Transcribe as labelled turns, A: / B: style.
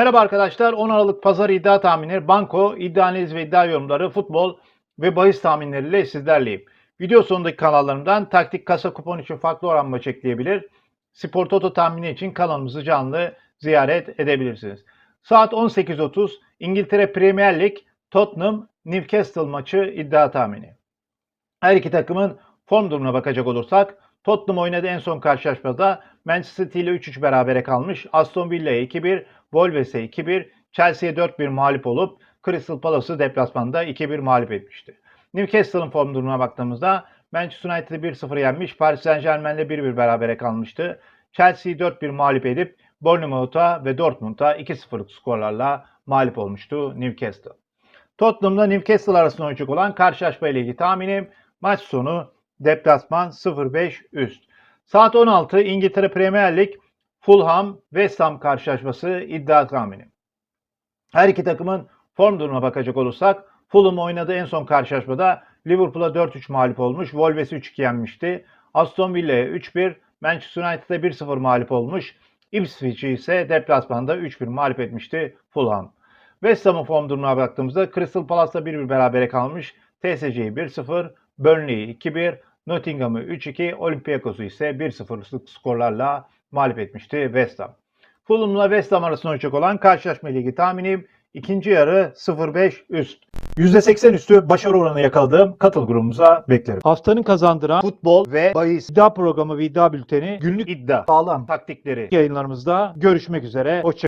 A: Merhaba arkadaşlar. 10 Aralık Pazar iddia tahminleri, banko, iddia analiz ve iddia yorumları, futbol ve bahis tahminleriyle sizlerleyim. Video sonundaki kanallarımdan taktik kasa kupon için farklı oran maç ekleyebilir. Spor Toto tahmini için kanalımızı canlı ziyaret edebilirsiniz. Saat 18.30 İngiltere Premier Lig Tottenham Newcastle maçı iddia tahmini. Her iki takımın form durumuna bakacak olursak Tottenham oynadı en son karşılaşmada Manchester City ile 3-3 berabere kalmış. Aston Villa'ya 2-1, Wolves'e 2-1, Chelsea'ye 4-1 mağlup olup Crystal Palace'ı deplasmanda 2-1 mağlup etmişti. Newcastle'ın form durumuna baktığımızda Manchester United'ı 1-0 yenmiş, Paris Saint Germain'le 1-1 berabere kalmıştı. Chelsea'yi 4-1 mağlup edip Bournemouth'a ve Dortmund'a 2-0'lık skorlarla mağlup olmuştu Newcastle. Tottenham'la Newcastle arasında oynayacak olan karşılaşma ile ilgili tahminim maç sonu deplasman 0-5 üst. Saat 16 İngiltere Premier Lig Fulham West Ham karşılaşması iddia tahmini. Her iki takımın form durumuna bakacak olursak Fulham oynadığı en son karşılaşmada Liverpool'a 4-3 mağlup olmuş. Wolves'i 3-2 yenmişti. Aston Villa'ya 3-1, Manchester United'a 1-0 mağlup olmuş. Ipswich'i ise deplasmanda 3-1 mağlup etmişti Fulham. West Ham'ın form durumuna baktığımızda Crystal Palace'la 1-1 berabere kalmış. TSG'yi 1-0, Burnley'i 2-1, Nottingham'ı 3-2, Olympiakos'u ise 1-0'lık skorlarla mağlup etmişti West Ham. Fulham'la West Ham arasında oynayacak olan karşılaşma ligi tahminim ikinci yarı 0-5 üst. %80 üstü başarı oranı yakaladığım katıl grubumuza beklerim. Haftanın kazandıran futbol ve bahis iddia programı ve iddia bülteni günlük iddia sağlam taktikleri yayınlarımızda görüşmek üzere. Hoşçakalın.